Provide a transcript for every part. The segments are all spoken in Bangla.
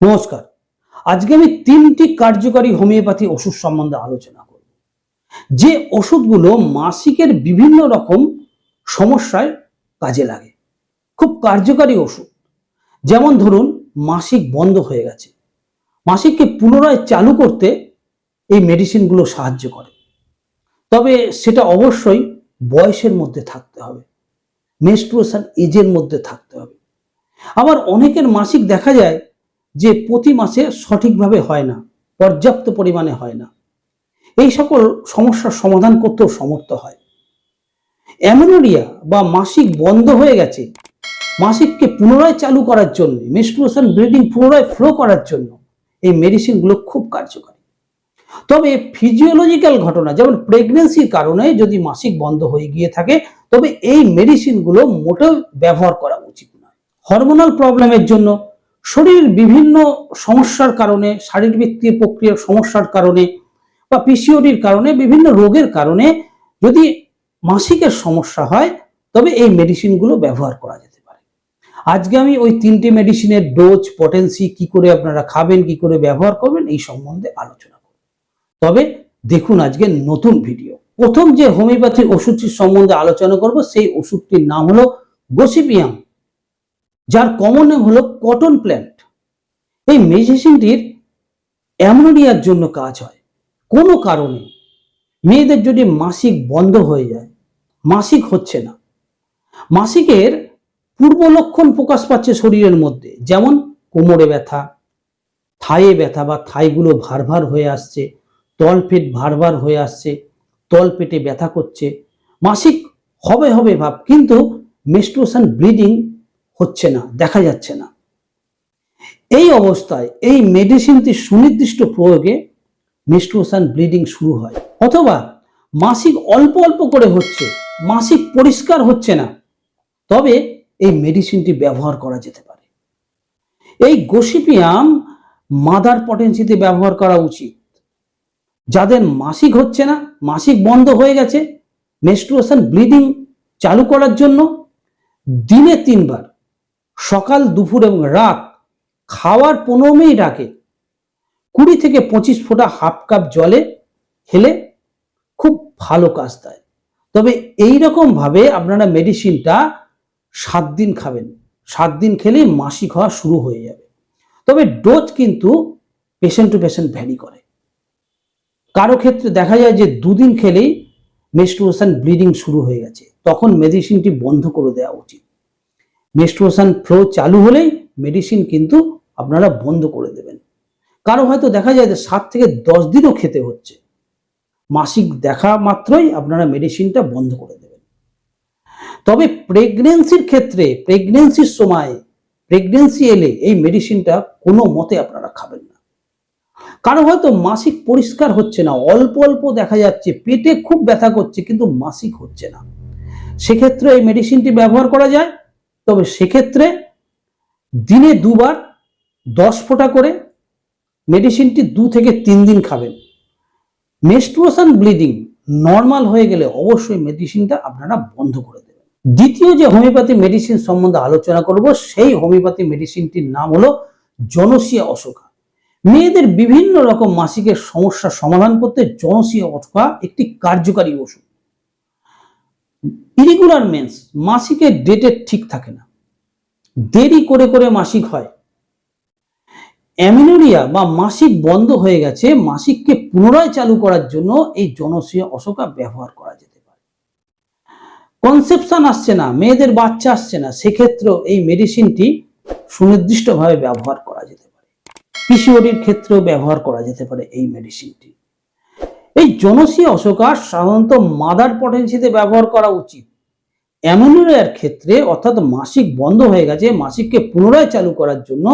নমস্কার। আজকে আমি তিনটি কার্যকারী হোমিওপ্যাথি ওষুধ সম্বন্ধে আলোচনা করব। যে ওষুধগুলো মাসিকের বিভিন্ন রকম সমস্যায় কাজে লাগে। খুব কার্যকারী ওষুধ। যেমন ধরুন, মাসিক বন্ধ হয়ে গেছে। মাসিককে পুনরায় চালু করতে এই মেডিসিনগুলো সাহায্য করে। তবে সেটা অবশ্যই বয়সের মধ্যে থাকতে হবে। মেনস্ট্রুয়েশন এজের মধ্যে থাকতে হবে। আবার অনেকের মাসিক দেখা যায় যে প্রতি মাসে সঠিকভাবে হয় না, পর্যাপ্ত পরিমাণে হয় না। এই সকল সমস্যার সমাধান করতেও সমর্থ হয়। অ্যামোনোরিয়া বা মাসিক বন্ধ হয়ে গেছে। মাসিককে পুনরায় চালু করার জন্য মেস্ট্রুয়েশন ব্লিডিং পুনরায় ফ্লো করার জন্য এই মেডিসিনগুলো খুব কার্যকরী। তবে ফিজিওলজিক্যাল ঘটনা, যেমন প্রেগনেন্সির কারণে যদি মাসিক বন্ধ হয়ে গিয়ে থাকে, তবে এই মেডিসিনগুলো মোটেও ব্যবহার করা উচিত নয়। হরমোনাল প্রবলেমের জন্য শরীরের বিভিন্ন সমস্যার কারণে, শারীরবৃত্তীয় প্রক্রিয়ার সমস্যার কারণে বা পিসিওডির কারণে, বিভিন্ন রোগের কারণে যদি মাসিকের সমস্যা হয়, তবে এই মেডিসিনগুলো ব্যবহার করা যেতে পারে। আজকে আমি ওই তিনটে মেডিসিনের ডোজ, পটেন্সি কি করে আপনারা খাবেন, কি করে ব্যবহার করবেন, এই সম্বন্ধে আলোচনা করব। তবে দেখুন আজকে নতুন ভিডিও। প্রথম যে হোমিওপ্যাথি ওষুধটির সম্বন্ধে আলোচনা করব, সেই ওষুধটির নাম হলো গোসিপিয়াম। যার কমন নেম হলো কটন প্ল্যান্ট এই মেডিসিনটির অ্যামোনিয়ার জন্য কাজ হয়। কোনো কারণে মেয়েদের যদি মাসিক বন্ধ হয়ে যায়, মাসিক হচ্ছে না। মাসিকের পূর্ব লক্ষণ প্রকাশ পাচ্ছে শরীরের মধ্যে, যেমন কোমরে ব্যথা, থায়ে ব্যথা বা থাইগুলো ভার ভার হয়ে আসছে তল পেট ভার ভার হয়ে আসছে তল পেটে ব্যথা করছে। মাসিক হবে হবে ভাব, কিন্তু মেস্ট্রুয়েশন ব্লিডিং হচ্ছে না, দেখা যাচ্ছে না। এই অবস্থায় এই মেডিসিনটি সুনির্দিষ্ট প্রয়োগে মেস্ট্রুয়েশন ব্লিডিং শুরু হয়, অথবা মাসিক অল্প অল্প করে হচ্ছে, মাসিক পরিষ্কার হচ্ছে না। তবে এই মেডিসিনটি ব্যবহার করা যেতে পারে। এই গোসিপিয়াম মাদার পটেন্সিতে ব্যবহার করা উচিত। যাদের মাসিক হচ্ছে না, মাসিক বন্ধ হয়ে গেছে মেস্ট্রুয়েশন ব্লিডিং চালু করার জন্য দিনে তিনবার সকাল, দুপুর এবং রাত খাওয়ার পনেরো মিনিট আগে কুড়ি থেকে পঁচিশ ফোঁটা হাফ কাপ জলে খেলে খুব ভালো কাজ দেয়। তবে এই ভাবে আপনারা মেডিসিনটা সাত দিন খাবেন। সাত দিন খেলেই মাসিক হওয়া শুরু হয়ে যাবে। তবে ডোজ কিন্তু পেশেন্ট টু পেশেন্ট ভ্যারি করে। কারও ক্ষেত্রে দেখা যায় যে দুদিন খেলেই মেস্ট্রুয়েশন ব্লিডিং শুরু হয়ে গেছে। তখন মেডিসিনটি বন্ধ করে দেওয়া উচিত। মেস্ট্রুয়েশন ফ্লো চালু হলেই মেডিসিন কিন্তু আপনারা বন্ধ করে দেবেন। কারও হয়তো দেখা যায় যে সাত থেকে দশ দিনও খেতে হচ্ছে। মাসিক দেখা মাত্রই আপনারা মেডিসিনটা বন্ধ করে দেবেন। তবে প্রেগনেন্সির ক্ষেত্রে প্রেগনেন্সির সময় প্রেগনেন্সি এলে এই মেডিসিনটা কোনো মতে আপনারা খাবেন না। কারও হয়তো মাসিক পরিষ্কার হচ্ছে না, অল্প অল্প দেখা যাচ্ছে, পেটে খুব ব্যথা করছে, কিন্তু মাসিক হচ্ছে না। সেক্ষেত্রে এই মেডিসিনটি ব্যবহার করা যায়। তবে সেক্ষেত্রে দিনে দুবার দশ ফোঁটা করে মেডিসিনটি দু থেকে তিন দিন খাবেন। মেস্ট্রুয়েশন ব্লিডিং নর্মাল হয়ে গেলে অবশ্যই মেডিসিনটা আপনারা বন্ধ করে দেবেন। দ্বিতীয় যে হোমিওপ্যাথি মেডিসিন সম্বন্ধে আলোচনা করব, সেই হোমিওপ্যাথি মেডিসিনটির নাম হলো জনসিয়া অশোকা। মেয়েদের বিভিন্ন রকম মাসিকের সমস্যার সমাধান করতে জনসিয়া অশোকা একটি কার্যকারী ওষুধ। ইরেগুলার মেন্স মাসিকের ডেটে ঠিক থাকে না। দেরি করে করে মাসিক হয়। অ্যামিনোরিয়া বা মাসিক বন্ধ হয়ে গেছে, মাসিককে পুনরায় চালু করার জন্য এই জনসিয়া অশোকা ব্যবহার করা যেতে পারে। কনসেপশন আসছে না, মেয়েদের বাচ্চা আসছে না, সেক্ষেত্রেও এই মেডিসিনটি সুনির্দিষ্টভাবে ব্যবহার করা যেতে পারে। পিসিওডির ক্ষেত্রেও ব্যবহার করা যেতে পারে এই মেডিসিনটি। এই জনসিয়া অশোকা সাধারণত মাদার পটেন্সিতে ব্যবহার করা উচিত। অ্যামোনিয়ার ক্ষেত্রে অর্থাৎ মাসিক বন্ধ হয়ে গেছে, মাসিককে পুনরায় চালু করার জন্য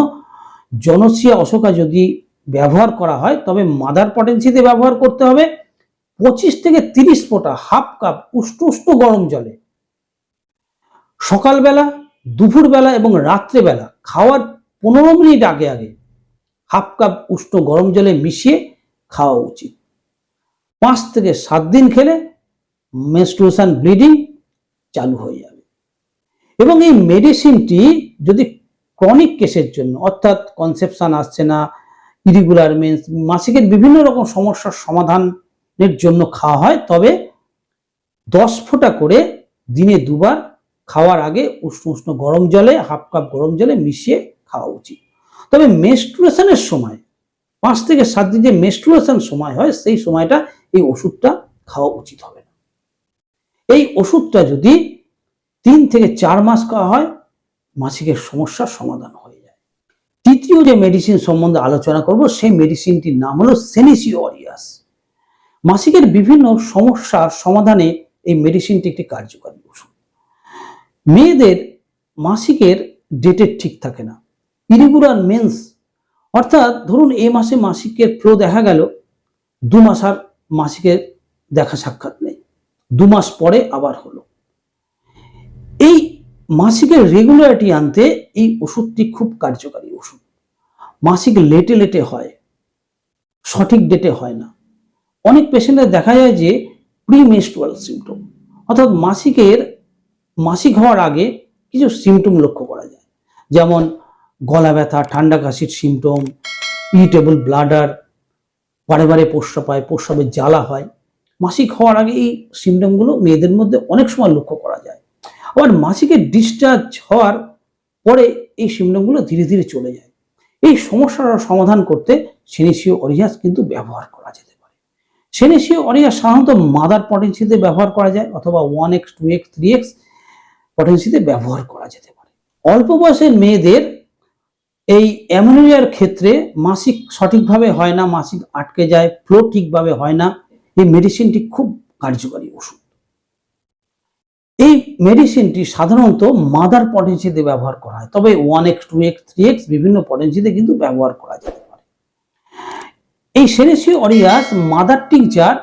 জনসিয়া অশোকা যদি ব্যবহার করা হয়, তবে মাদার পটেন্সিতে ব্যবহার করতে হবে। পঁচিশ থেকে তিরিশ ফোঁটা হাফ কাপ উষ্ণ উষ্ণ গরম জলে। সকালবেলা, দুপুরবেলা এবং রাত্রেবেলা খাওয়ার পনেরো মিনিট আগে আগে হাফ কাপ উষ্ণ গরম জলে মিশিয়ে খাওয়া উচিত। পাঁচ থেকে সাত দিন খেলে মেনস্ট্রুয়েশন ব্লিডিং চালু হয়ে যাবে। এবং এই মেডিসিনটি যদি ক্রনিক কেসের জন্য, অর্থাৎ কনসেপশন আসছে না ইরিগুলার মেন্স মাসিকের বিভিন্ন রকম সমস্যার সমাধানের জন্য খাওয়া হয়, তবে দশ ফোঁটা করে দিনে দুবার খাওয়ার আগে উষ্ণ উষ্ণ গরম জলে, হাফ কাপ গরম জলে মিশিয়ে খাওয়া উচিত। তবে মেস্ট্রুয়েশনের সময় পাঁচ থেকে সাত দিন যে মেস্ট্রুয়েশন সময় হয়, সেই সময়টা এই ওষুধটা খাওয়া উচিত হবে না। এই ওষুধটা যদি তিন থেকে চার মাস খাওয়া হয়, মাসিকের সমস্যার সমাধান হয়ে যায়। তৃতীয় যে মেডিসিন সম্বন্ধে আলোচনা করব, সেই মেডিসিনটির নাম হলো সেনিসিওরিয়াস মাসিকের বিভিন্ন সমস্যার সমাধানে এই মেডিসিনটি একটি কার্যকরী ওষুধ। মেয়েদের মাসিকের ডেটের ঠিক থাকে না। ইরিগুলার মেন্স অর্থাৎ ধরুন এ মাসে মাসিকের ফ্লো দেখা গেল, দু মাস আর মাসিকের দেখা সাক্ষাৎ নেই। দু মাস পরে আবার হলো। এই মাসিকের রেগুলারিটি আনতে এই ওষুধটি খুব কার্যকারী ওষুধ। মাসিক লেটে লেটে হয়, সঠিক ডেটে হয় না। অনেক পেশেন্টের দেখা যায় যে প্রিমেস্টুয়াল সিমটম অর্থাৎ মাসিকের, মাসিক হওয়ার আগে কিছু সিমটম লক্ষ্য করা যায়। যেমন গলা ব্যথা, ঠান্ডা কাশির সিমটম ইরিটেবল ব্লাডার বারে বারে প্রস্রাব হয় প্রস্রাবের জ্বালা হয়। মাসিক হওয়ার আগে এই সিমটমগুলো মেয়েদের মধ্যে অনেক সময় লক্ষ্য করা যায়। আবার মাসিকের ডিসচার্জ হওয়ার পরে এই সিমটমগুলো ধীরে ধীরে চলে যায়। এই সমস্যার সমাধান করতে সেনেসিও অরিয়াস কিন্তু ব্যবহার করা যেতে পারে। সেনেসিও অরিয়াস সাধারণত মাদার পটেন্সিতে ব্যবহার করা যায় অথবা one X two X three X পটেন্সিতে ব্যবহার করা যেতে পারে। অল্প বয়সের মেয়েদের এই অ্যামোনিয়ার ক্ষেত্রে মাসিক সঠিকভাবে হয় না, মাসিক আটকে যায় ফ্লো ঠিকভাবে হয় না, এই মেডিসিনটি খুব কার্যকরী ওষুধ। এই মেডিসিনটি সাধারণত মাদার পটেন্সিতে ব্যবহার করা হয়, তবে one X two X three X বিভিন্ন পটেন্সিতে কিন্তু ব্যবহার করা যেতে পারে। এই সেনেসিও অরিয়াস মাদার টিংচার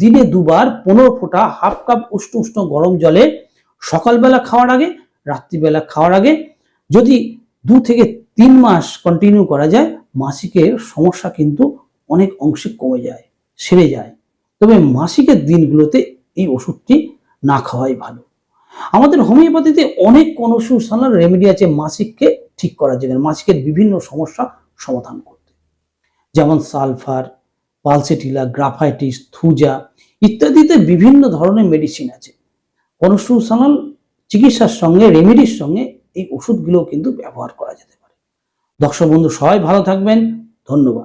দিনে দুবার পনেরো ফোঁটা হাফ কাপ উষ্ণ উষ্ণ গরম জলে সকালবেলা খাওয়ার আগে, রাত্রিবেলা খাওয়ার আগে, যদি দু থেকে তিন মাস কন্টিনিউ করা যায়, মাসিকের সমস্যা কিন্তু অনেক অংশে কমে যায়, সেরে যায়। তবে মাসিকের দিনগুলোতে এই ওষুধটি না খাওয়াই ভালো। আমাদের হোমিওপ্যাথিতে অনেক কনস্টিটিউশনাল রেমেডি আছে মাসিককে ঠিক করার জন্য, মাসিকের বিভিন্ন সমস্যা সমাধান করতে। যেমন সালফার, পালসেটিলা, গ্রাফাইটিস, থুজা ইত্যাদিতে বিভিন্ন ধরনের মেডিসিন আছে। কনস্টিটিউশনাল চিকিৎসার সঙ্গে রেমেডির সঙ্গে এই ওষুধগুলো কিন্তু ব্যবহার করা যেতে পারে। দর্শক বন্ধু সবাই ভালো থাকবেন। ধন্যবাদ।